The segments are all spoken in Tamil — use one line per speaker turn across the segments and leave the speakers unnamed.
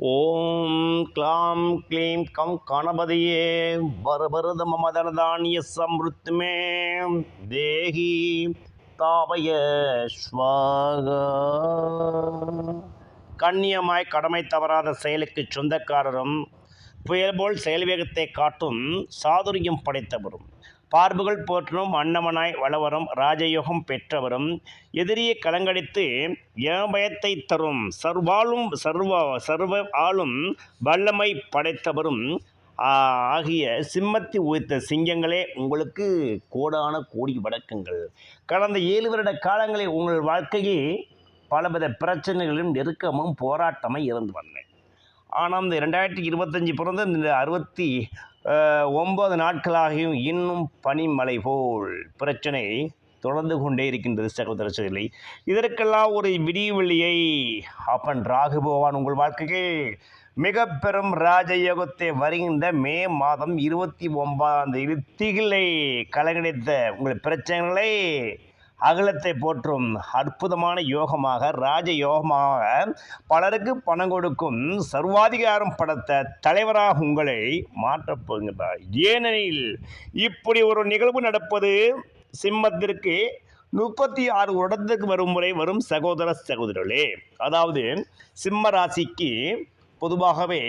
ஓம் க்ளாம் க்ளீம் கம் கணபதியே வரபரத மமதனதானிய சம்ருத்துமே தேகி தாபய ஸ்வாகா. கண்ணியமாய் கடமை தவறாத செயலுக்கு சொந்தக்காரரும் புயல் போல் செயல்வேகத்தை காட்டும் சாதுரியம் படைத்தவரும். பார்புகள் போற்றும் அன்னமனாய் வளவரும் ராஜயோகம் பெற்றவரும். எதிரியை கலங்கடித்து ஏபயத்தை தரும்? சர்வாலும் சர்வ சர்வ ஆளும் வல்லமை படைத்தவரும். ஆகிய சிம்மத்தி உயிர்த்த சிங்கங்களே உங்களுக்கு கோடான கோடி வணக்கங்கள். கடந்த ஏழு வருட காலங்களில் உங்கள் வாழ்க்கையில் பலவித பிரச்சனைகளும் நெருக்கமும் போராட்டமும் இருந்து வந்தேன். ஆனால் இந்த ரெண்டாயிரத்தி இருபத்தஞ்சி பிறந்த இந்த அறுபத்தி ஒன்பது நாட்களாகியும் இன்னும் பனிமலை போல் பிரச்சனை தொடர்ந்து கொண்டே இருக்கின்றது சகோதர சகோதரி. இதற்கெல்லாம் ஒரு விடிவெளியை அப்பன் ராகு பகவான் உங்கள் வாழ்க்கைக்கு மிக பெரும் ராஜயோகத்தை வருகின்ற மே மாதம் இருபத்தி ஒன்பதாம் தேதி திகிலை கலங்கடித்த உங்கள் பிரச்சனைகளை அகலத்தை போற்றும் அற்புதமான யோகமாக ராஜ யோகமாக பலருக்கு பணம் கொடுக்கும் சர்வாதிகாரம் படைத்த தலைவராக உங்களை மாற்றப்போகின்றார் ஏனெனில் இப்படி ஒரு நிகழ்வு நடப்பது சிம்மத்திற்கு முப்பத்தி ஆறு வருடத்துக்கு வரும் முறை வரும் சகோதர சகோதரர்களே அதாவது சிம்ம ராசிக்கு பொதுவாகவே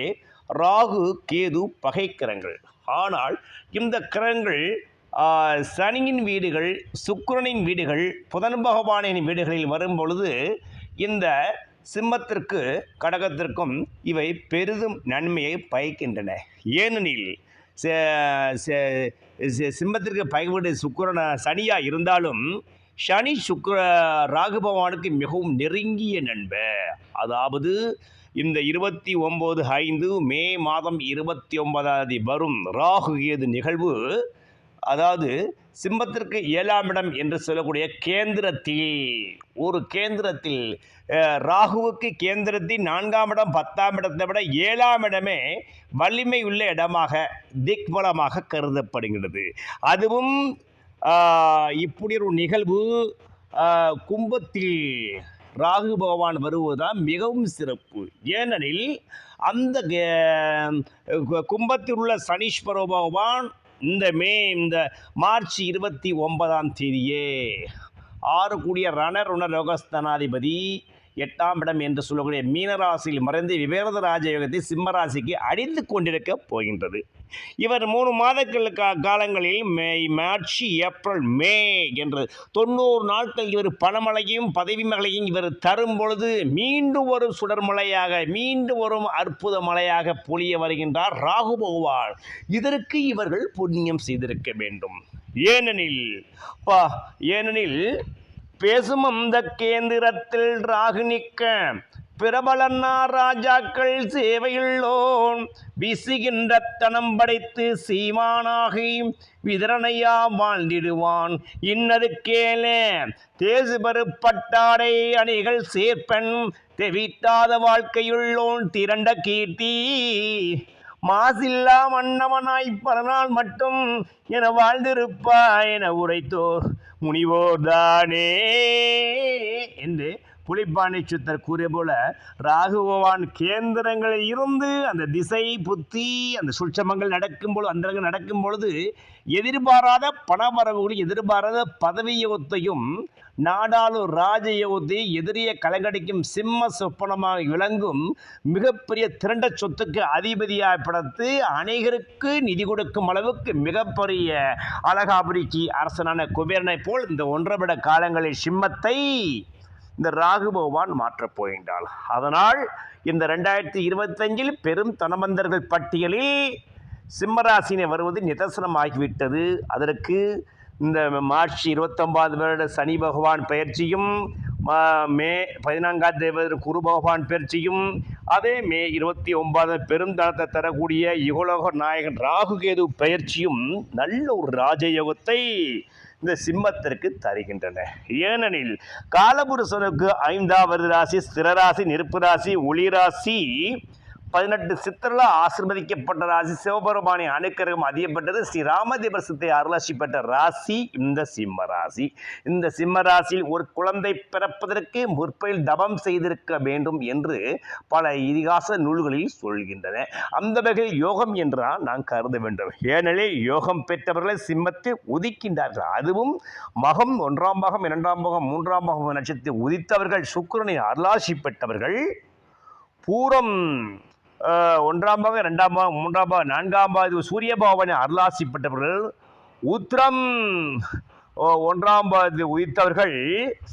ராகு கேது பகைக்கிரங்கள் ஆனால் இந்த கிரகங்கள் சனியின் வீடுகள் சுக்கிரனின் வீடுகள் புதன் பகவானின் வீடுகளில் வரும் பொழுது இந்த சிம்மத்திற்கு கடகத்திற்கும் இவை பெரிதும் நன்மையை பயக்கின்றன. ஏனெனில் ச- ச- சிம்மத்திற்கு பயவுடைய சுக்கிரன சனியாக இருந்தாலும் சனி சுக்கர ராகு பகவானுக்கு மிகவும் நெருங்கிய நண்பர் அதாவது இந்த இருபத்தி ஒம்பது ஐந்து மே மாதம் இருபத்தி ஒன்பதாம் தேதி வரும் ராகு கேது நிகழ்வு அதாவது சிம்மத்திற்கு ஏழாம் இடம் என்று சொல்லக்கூடிய கேந்திரத்தில் ஒரு கேந்திரத்தில் ராகுவுக்கு கேந்திரத்தில் நான்காம் இடம் பத்தாம் இடத்தை விட ஏழாம் இடமே வலிமை உள்ள இடமாக திக்பலமாக கருதப்படுகிறது அதுவும் இப்படி ஒரு நிகழ்வு கும்பத்தில் ராகு பகவான் வருவதுதான் மிகவும் சிறப்பு. ஏனெனில் அந்த கே- கும்பத்தில் உள்ள சனீஸ்வர பகவான் இந்த மே இந்த மார்ச் இருபத்தி ஒன்பதாம் தேதியே. ஆறு கூடிய ரணருண ரோகஸ்தனாதிபதி எட்டாம் இடம் என்று சொல்லக்கூடிய மீனராசியில் மறைந்து விவேரத ராஜயோகத்தை சிம்மராசிக்கு அடிந்து கொண்டிருக்க போகின்றது. இவர் மூணு மாதங்களுக்கு காலங்களில் மே மார்ச் ஏப்ரல் மே என்று தொண்ணூறு நாட்கள் இவர் பணமழையும் பதவி மழையும் இவர் தரும் பொழுது மீண்டும் ஒரு சுடர்மலையாக மீண்டும் வரும் அற்புத மலையாக பொழிய வருகின்றார் ராகு பகவான். இதற்கு இவர்கள் புண்ணியம் செய்திருக்க வேண்டும். ஏனெனில் பா ஏனெனில் பேசும் அந்த கேந்திரத்தில் ராகு நிற்க பிரபலன்னா ராஜாக்கள் சேவையுள்ளோன். வீசுகின்ற தனம் படைத்து சீமானாகி விதரணையா வாழ்ந்திடுவான். இன்னது கேளே தேசு பட்டாடை அணிகள் சேர்ப்பன் தெவிட்டாத வாழ்க்கையுள்ளோன் திரண்ட கீர்த்தி. மாசில்லா மன்னவனாய் பல நாள் மட்டும் என வாழ்ந்திருப்பா என உரைத்தோர் முனிவோர்தானே என்று புலிப்பாணி சுத்தர் கூறிய போல ராகுபவான் கேந்திரங்களில் இருந்து அந்த திசை புத்தி அந்த சுட்சமங்கள் நடக்கும் பொழுது அந்தரங்கள் நடக்கும் பொழுது எதிர்பாராத பணவரவுகளும் எதிர்பாராத பதவியோகத்தையும் நாடாளு ராஜயோகத்தை எதிரியை கலங்கடிக்கும் சிம்ம சொப்பனமாக விளங்கும் மிகப்பெரிய திரண்ட சொத்துக்கு அதிபதியாக படைத்து அநேகருக்கு நிதி கொடுக்கும் அளவுக்கு மிகப்பெரிய அழகாபுரிக்கு அரசனான குபேரனை போல் இந்த ஒன்றரை காலங்களில் சிம்மத்தை இந்த ராகு பகவான் மாற்றப் போகின்றாள். அதனால் இந்த ரெண்டாயிரத்தி இருபத்தஞ்சில் பெரும் தனமந்தர்கள் பட்டியலில் சிம்மராசினை வருவது நிதர்சனமாகிவிட்டது. அதற்கு இந்த மார்ச் இருபத்தொம்பது வருட சனி பகவான் பயிற்சியும் மா- மே பதினான்காம் தேவதர் குரு பகவான் பயிற்சியும் அதே மே இருபத்தி ஒன்பது பெருந்தளத்தை தரக்கூடிய யுகலோக நாயகன் ராகுகேது பயிற்சியும் நல்ல ஒரு ராஜயோகத்தை இந்த சிம்மத்திற்கு தருகின்றன. ஏனெனில் காலபுருஷனுக்கு ஐந்தாவது ராசி ஸ்திரராசி நெருப்பு ராசி ஒளிராசி பதினெட்டு சித்தர்கள ஆசிர்வதிக்கப்பட்ட ராசி. சிவபெருமானை அனுக்கிரகம் அதிகப்பட்டது. ஸ்ரீ ராமதேவர் சித்தை அருளாசி பெற்ற ராசி இந்த சிம்ம ராசி. இந்த சிம்ம ராசியில் ஒரு குழந்தை பிறப்பதற்கு முற்பையில் தவம் செய்திருக்க வேண்டும் என்று பல இதிகாச நூல்களில் சொல்கின்றன. அந்த வகையில் யோகம் என்றால் நான் கருத வேண்டும். ஏனெனில் யோகம் பெற்றவர்களை சிம்மத்தை உதிக்கின்றார்கள். அதுவும் மகம் ஒன்றாம் பாகம் இரண்டாம் பாகம் மூன்றாம் பாகம் நட்சத்திரத்தை உதித்தவர்கள் சுக்கிரனின் அருளாசி பெற்றவர்கள். பூரம் ஒன்றாம் பாகம் ரெண்டாம் பாகம் மூன்றாம் பாகம் நான்காம் பாகம் சூரிய பகவானை அருளாசி பெற்றவர்கள். உத்திரம் ஒன்றாம் பாதி உதித்தவர்கள்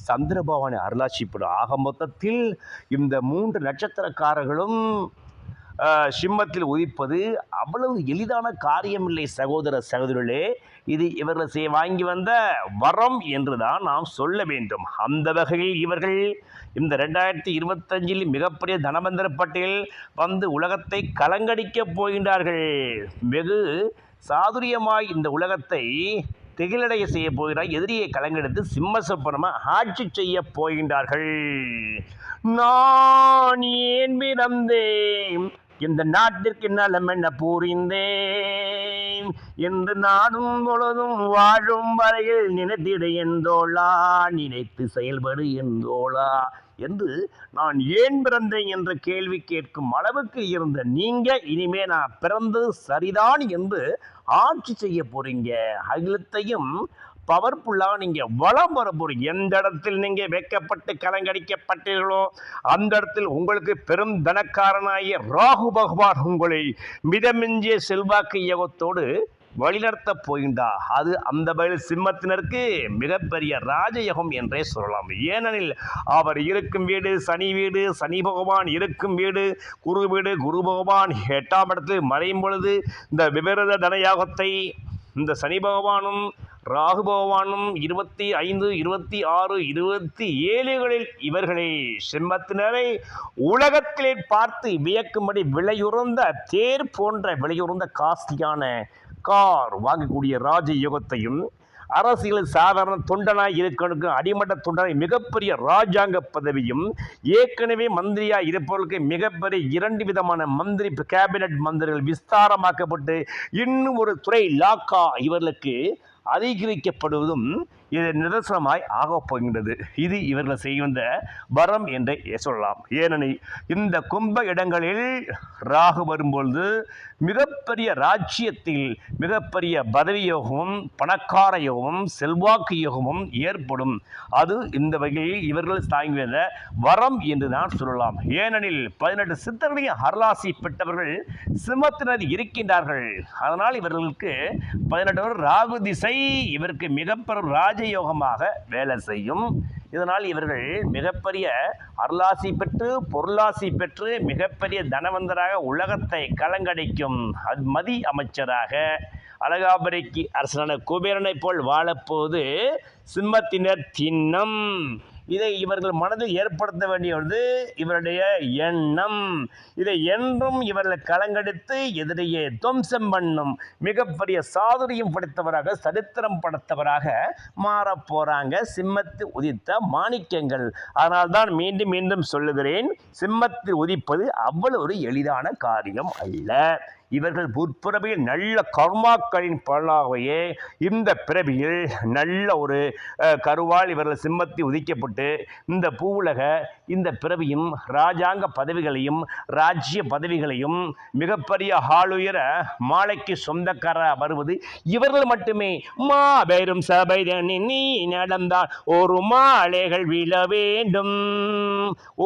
சந்திர பகவானை அருளாசி பெறும். ஆக மொத்தத்தில் இந்த மூன்று நட்சத்திரக்காரர்களும் சிம்மத்தில் உதிப்பது அவ்வளவு எளிதான காரியமில்லை சகோதர சகோதரர்களே இது இவர்கள் செய்ய வாங்கி வந்த வரம் என்று தான் நாம் சொல்ல வேண்டும். அந்த வகையில் இவர்கள் இந்த ரெண்டாயிரத்தி இருபத்தஞ்சில் மிகப்பெரிய தனமந்திர பட்டியல் வந்து உலகத்தை கலங்கடிக்கப் போகின்றார்கள். வெகு சாதுரியமாய் இந்த உலகத்தை திகிலடைய செய்ய போகிறார் எதிரியை கலங்கெடுத்து சிம்ம சொப்பனமாக ஆட்சி செய்ய போகின்றார்கள். நான் ஏன் பிறந்தேன் இந்த நாட்டிற்கு நலம் என்ன புரிந்தேன். எந்த நாடும் பொழுதும் வாழும் வரையில் நினைத்திட என்றோளா? நினைத்து செயல்படு என்றோளா? என்று நான் ஏன் பிறந்தேன் என்ற கேள்வி கேட்கும் அளவுக்கு இருந்த நீங்க இனிமே நான் பிறந்தது சரிதான் என்று ஆட்சி செய்ய போறீங்க. அகிலத்தையும் பவர்ஃபுல்லாக நீங்கள் வளம் வர எந்த இடத்தில் நீங்கள் வைக்கப்பட்டு கலங்கடிக்கப்பட்டீர்களோ அந்த இடத்தில் உங்களுக்கு பெரும் தனக்காரனாகிய ராகு பகவான் உங்களை மிதமிஞ்சிய செல்வாக்கு யோகத்தோடு வழிநடத்தப் போகின்றார். அது அந்த வயல் சிம்மத்தினருக்கு மிகப்பெரிய ராஜயோகம் என்றே சொல்லலாம். ஏனெனில் அவர் இருக்கும் வீடு சனி வீடு சனி பகவான் இருக்கும் வீடு குரு வீடு குரு பகவான் எட்டாம் இடத்தில் மறையும் பொழுது இந்த விபரத தனயாகத்தை இந்த சனி பகவானும் ராகு பகவானும் இருபத்தி ஐந்து இருபத்தி ஆறு இருபத்தி ஏழுகளில் இவர்களை சிம்மத்தினரை உலகத்திலே பார்த்து வியக்கும்படி விலையுறந்த தேர் போன்ற விலையுறந்த காஸ்டியான கார் வாங்கக்கூடிய ராஜ யுகத்தையும் அரசியல் சாதாரண தொண்டனாய் இருக்கணுக்கும் அடிமட்ட தொண்டனாய் மிகப்பெரிய ராஜாங்க பதவியும் ஏற்கனவே மந்திரியாக இருப்பவர்களுக்கு மிகப்பெரிய இரண்டு விதமான மந்திரி கேபினட் மந்திரிகள் விஸ்தாரமாக்கப்பட்டு இன்னும் ஒரு துறை லாக்கா இவர்களுக்கு அதிகரிக்கப்படுவதும் இது நிதர்சனமாய் ஆகப் போகின்றது. இது இவர்கள் செய்கின்ற வரம் என்றே சொல்லலாம். ஏனெனில் இந்த கும்ப இடங்களில் ராகு வரும்பொழுது மிகப்பெரிய ராஜ்யத்தில் மிகப்பெரிய பதவி யோகமும் பணக்கார யோகமும் செல்வாக்கு யோகமும் ஏற்படும். அது இந்த வகையில் இவர்கள் தாங்கி வந்த வரம் என்று நான் சொல்லலாம். ஏனெனில் பதினெட்டு சித்தர்களையும் அருளாசி பெற்றவர்கள் சிம்மத்தினர் இருக்கின்றார்கள். அதனால் இவர்களுக்கு பதினெட்டு ராகு திசை இவருக்கு மிகப்பெரும் ராஜயோகமாக வேலை செய்யும். இதனால் இவர்கள் மிகப்பெரிய அருளாசி பெற்று பொருளாசி பெற்று மிகப்பெரிய தனவந்தராக உலகத்தை கலங்கடிக்கும் அது மதி அமைச்சராக அழகாபரிக்கு அரசனான குபேரனைப் போல் வாழப்போது சிம்மத்தினர் சின்னம் இதை இவர்கள் மனதில் ஏற்படுத்த வேண்டியது இவருடைய எண்ணம். இதை என்றும் இவர்களை கலங்கடித்து எதிரையே துவம்சம் பண்ணும் மிகப்பெரிய சாதுரியம் படைத்தவராக சரித்திரம் படைத்தவராக மாறப் போகிறாங்க சிம்மத்து உதித்த மாணிக்கங்கள். அதனால்தான் மீண்டும் மீண்டும் சொல்லுகிறேன் சிம்மத்தில் உதிப்பது அவ்வளவு ஒரு எளிதான காரியம் அல்ல. இவர்கள் முற்பிறவியில் நல்ல கர்மாக்களின் பலனாகவே இந்த பிறவியில் நல்ல ஒரு கருவால் இவர்கள் சிம்மத்தி உதிக்கப்பட்டு இந்த பூவுலக இந்த பிறவியும் ராஜாங்க பதவிகளையும் ராஜ்ய பதவிகளையும் மிகப்பெரிய ஆளுயர மாலைக்கு சொந்தக்காரராக வருவது இவர்கள் மட்டுமே. மாபெரும் சபை நீ நடந்தால் ஒரு மாலைகள் விழ வேண்டும்.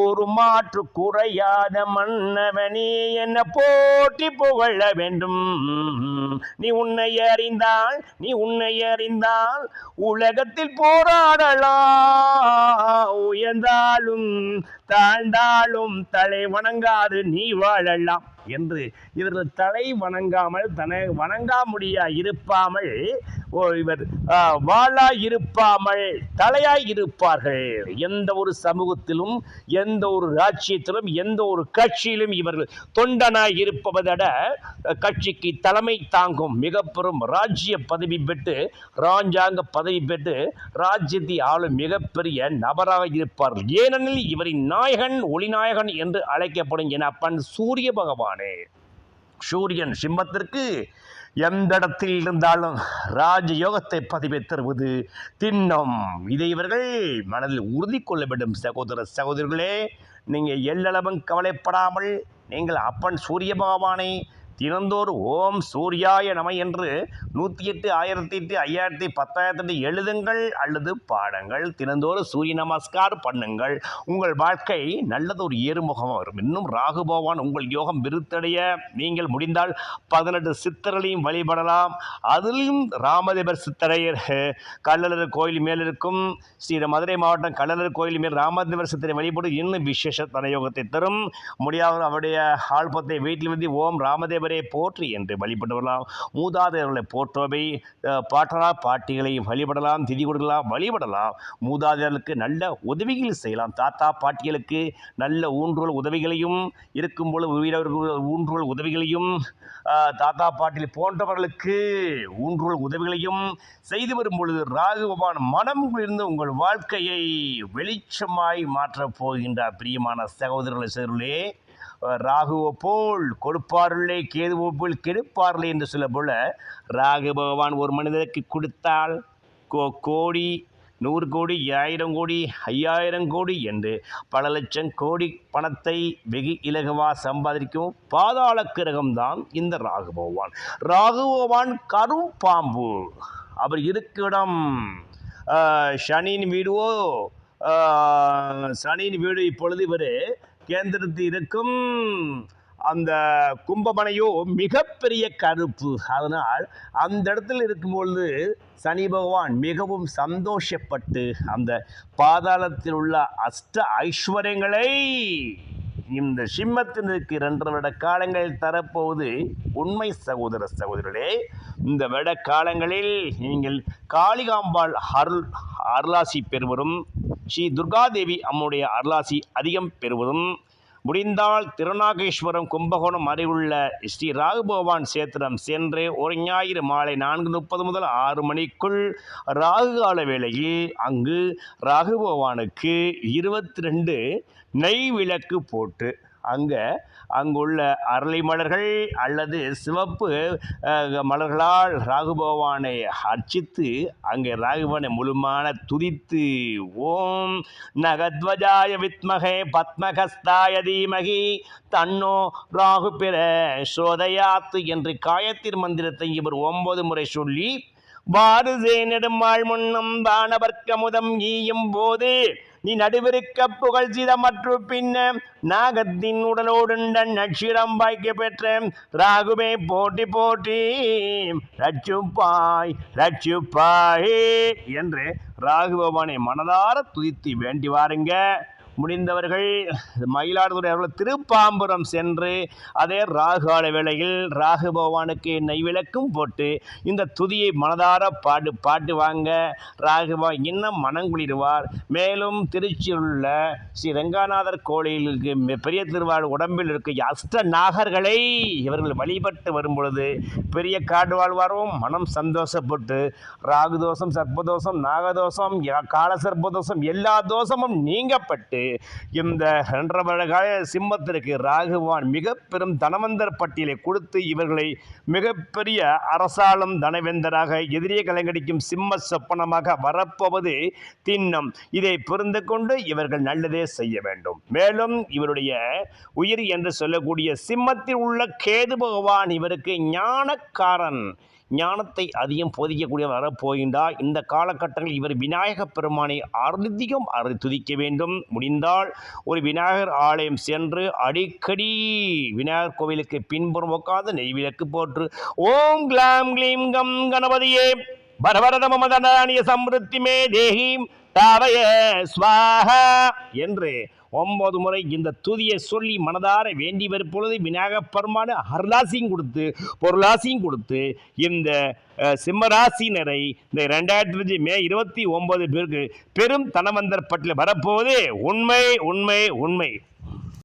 ஒரு மாற்று குறையாத மன்னவனே என்ன போட்டி புகழ் வேண்டும். நீ உன்னை அறிந்தால் நீ உன்னை அறிந்தால் உலகத்தில் போராடலாம் உயர்ந்தாலும் தாழ்ந்தாலும் தலை வணங்காது நீ வாழலாம். என்று இவர்கள் தலை வணங்காமல் தன வணங்கா முடியா இருப்பாமல் ஓ இவர் ஆ, வாளாய் இருப்பாமல் தலையாய் இருப்பார்கள். எந்த ஒரு சமூகத்திலும் எந்த ஒரு ராஜ்யத்திலும் எந்த ஒரு கட்சியிலும் இவர்கள் தொண்டனாய் இருப்பவதட கட்சிக்கு தலைமை தாங்கும் மிக பெரும் ராஜ்ய பதவி பெற்று ராஜாங்க பதவி பெற்று ராஜ்யத்தை ஆளும் மிகப்பெரிய நபராக இருப்பார்கள் ஏனெனில் இவரின் நாயகன் ஒளிநாயகன் என்று அழைக்கப்படும் என அப்பன் சூரிய பகவான் பகவானே. சூரியன் சிம்மத்திற்கு எந்த இடத்தில் இருந்தாலும் ராஜயோகத்தை பதிவை தருவது திண்ணம். இதை இவர்கள் மனதில் உறுதி கொள்ள வேண்டும் சகோதர சகோதரிகளே நீங்கள் எல்லளவும் கவலைப்படாமல் நீங்கள் அப்பன் சூரிய பகவானை தினந்தோறும் ஓம் சூர்யாய நம என்று நூற்றி எட்டு ஆயிரத்தி எட்டு ஐயாயிரத்தி பத்தாயிரத்தி எட்டு எழுதுங்கள் அல்லது பாடுங்கள். தினந்தோறும் சூரிய நமஸ்கார் பண்ணுங்கள். உங்கள் வாழ்க்கை நல்லது ஒரு ஏறுமுகமாக வரும். இன்னும் ராகு பகவான் உங்கள் யோகம் விருத்தடைய. நீங்கள் முடிந்தால் பதினெட்டு சித்தர்களையும் வழிபடலாம். அதிலும் ராமதேவர் சித்தரையர் கல்லலர் கோயில் மேல் இருக்கும். ஸ்ரீ மதுரை மாவட்டம் கல்லலர் கோயில் மேல் ராமதேவர் சித்தரை வழிபடும் இன்னும் விசேஷ தனயோகத்தை தரும். முடியாத அவருடைய ஆல்பத்தை வீட்டில் வந்து ஓம் ராமதேவர் போற்றி என்று வழிபடலாம் மூதாதையர்களை போற்றவை பாட்டலா பாட்டிகளை வழிபடலாம் திதி கொடுக்கலாம் வழிபடலாம். மூதாதையர்களுக்கு நல்ல உதவிகள் செய்யலாம். தாத்தா பாட்டிகளுக்கு நல்ல ஊன்றுகள் உதவிகளையும் இருக்கும் பொழுது உயிரவர்கள் ஊன்றுகள் உதவிகளையும் தாத்தா பாட்டில் போன்றவர்களுக்கு ஊன்றுகள் உதவிகளையும் செய்து வரும் பொழுது ராகுபவான் மனம் குளிர்ந்து உங்கள் வாழ்க்கையை வெளிச்சமாய் மாற்றப் போகின்றார். பிரியமான சகோதரர்களை சகோதரர்களே ராகுவை போல் கொடுப்பார்களே கேதுவோ போல் கெடுப்பார்களே என்று சொல்ல போல ராகு பகவான் ஒரு மனிதருக்கு கொடுத்தால் கோ கோடி நூறு கோடி ஆயிரம் கோடி ஐயாயிரம் கோடி என்று பல லட்சம் கோடி பணத்தை வெகு இலகுவாக சம்பாதிக்கும் பாதாள கிரகம்தான் இந்த ராகு பகவான். ராகு பகவான் கரும் பாம்பு. அவர் இருக்கிடம் சனியின் வீடுவோ சனியின் வீடு இப்பொழுது இவர் கேந்திரத்தில் இருக்கும் அந்த கும்பமனையோ மிகப்பெரிய கருப்பு. அதனால் அந்த இடத்தில் இருக்கும்பொழுது சனி பகவான் மிகவும் சந்தோஷப்பட்டு அந்த பாதாளத்தில் உள்ள அஷ்ட ஐஸ்வர்யங்களை இந்த சிம்மத்தினருக்கு இரண்டு வருட காலங்கள் தரப்போவது உண்மை சகோதர சகோதரர்களே இந்த வருட காலங்களில் நீங்கள் காளிகாம்பாள் அருள் அருளாசி பெறுவரும் ஸ்ரீ துர்காதேவி அம்முடைய அருளாசி அதிகம் பெறுவதும் முடிந்தால் திருநாகேஸ்வரம் கும்பகோணம் அருகுள்ள ஸ்ரீ ராகுபகவான் சேத்திரம் சென்று ஒரு ஞாயிறு மாலை நான்கு முப்பது முதல் ஆறு மணிக்குள் ராகு கால வேளையில் அங்கு ராகுபகவானுக்கு இருபத்தி ரெண்டு நெய் விளக்கு போட்டு அங்கே அங்குள்ள அரளி மலர்கள் அல்லது சிவப்பு மலர்களால் ராகுபவானை அர்ச்சித்து அங்கே ராகுபவனை முழுமான துதித்து ஓம் நகத்வஜாய வித்மகே பத்மகஸ்தாய தீமகி தன்னோ ராகு பிற சோதயாத்து என்று காயத்தின் மந்திரத்தை இவர் ஒன்பது முறை சொல்லி பாரதே நெடுமாள் முன்னம் வானவர்க்கமுதம் ஈயும் போது நீ நடுவிருக்க புகழ் மற்றும் பின்ன நாகத்தின் உடலோடு நட்சிடம் பாய்க்க பெற்ற ராகுவே போட்டி போட்டி. ரட்சுப்பாய் ரட்சுப்பாய் என்று ராகு பகவானை மனதார துதித்து வேண்டி வாருங்க. முடிந்தவர்கள் மயிலாடுதுறை அவர்கள் திருப்பாம்புரம் சென்று அதே ராகால வேளையில் ராகு பகவானுக்கு நெய்விளக்கும் போட்டு இந்த துதியை மனதார பாடு பாட்டு வாங்க. ராகுபா இன்னும் மனங்குளிடுவார் மேலும் திருச்சியில் உள்ள ஸ்ரீ ரங்கநாதர் கோயிலுக்கு பெரிய திருவாள் உடம்பில் இருக்க அஷ்ட நாகர்களை இவர்கள் வழிபட்டு வரும் பொழுது பெரிய காடு வாழ்வாரும் மனம் சந்தோஷப்பட்டு ராகு தோஷம் சர்ப்பதோஷம் நாகதோஷம் கால சர்ப்பதோஷம் எல்லா தோஷமும் நீங்கப்பட்டு இந்த ரெண்டரை சிம்மத்திற்கு ராகுவான் மிக பெரும் தனவந்தர் பட்டியலை கொடுத்து இவர்களை மிகப்பெரிய அரசாளும் தனவேந்தராக எதிரியை கலங்கடிக்கும் சிம்ம சொப்பனமாக வரப்போவது திண்ணம். இதை புரிந்து கொண்டு இவர்கள் நல்லதே செய்ய வேண்டும். மேலும் இவருடைய உயிர் என்று சொல்லக்கூடிய சிம்மத்தில் உள்ள கேது பகவான் இவருக்கு ஞானக்காரன். ஞானத்தை அதிகம் போதிக்கக்கூடிய வரப்போகின்றார் இந்த காலகட்டங்களில் இவர் விநாயக பெருமானை அறுதிகம் அறு துதிக்க வேண்டும். முடிந்தால் ஒரு விநாயகர் ஆலயம் சென்று அடிக்கடி விநாயகர் கோவிலுக்கு பின்புறம் உட்கார்ந்து நெய் விளக்கு போற்று. ஓம் கிளாம் கிளீம் கம் கணபதியே. பரவரத மமதனானிய சம்ருத்தி மே தேகி தாவய ஸ்வாஹா. என்று ஒன்பது முறை இந்த துதியை சொல்லி மனதார வேண்டி வரும் பொழுது விநாயகப் பெருமான அருளாசியும் கொடுத்து பொருளாசியும் கொடுத்து இந்த சிம்மராசினரை இந்த ரெண்டாயிரத்தி அஞ்சு மே இருபத்தி ஒன்பது பேருக்கு பெரும் தனவந்தர் பட்டியல் வரப்போவது உண்மை உண்மை உண்மை.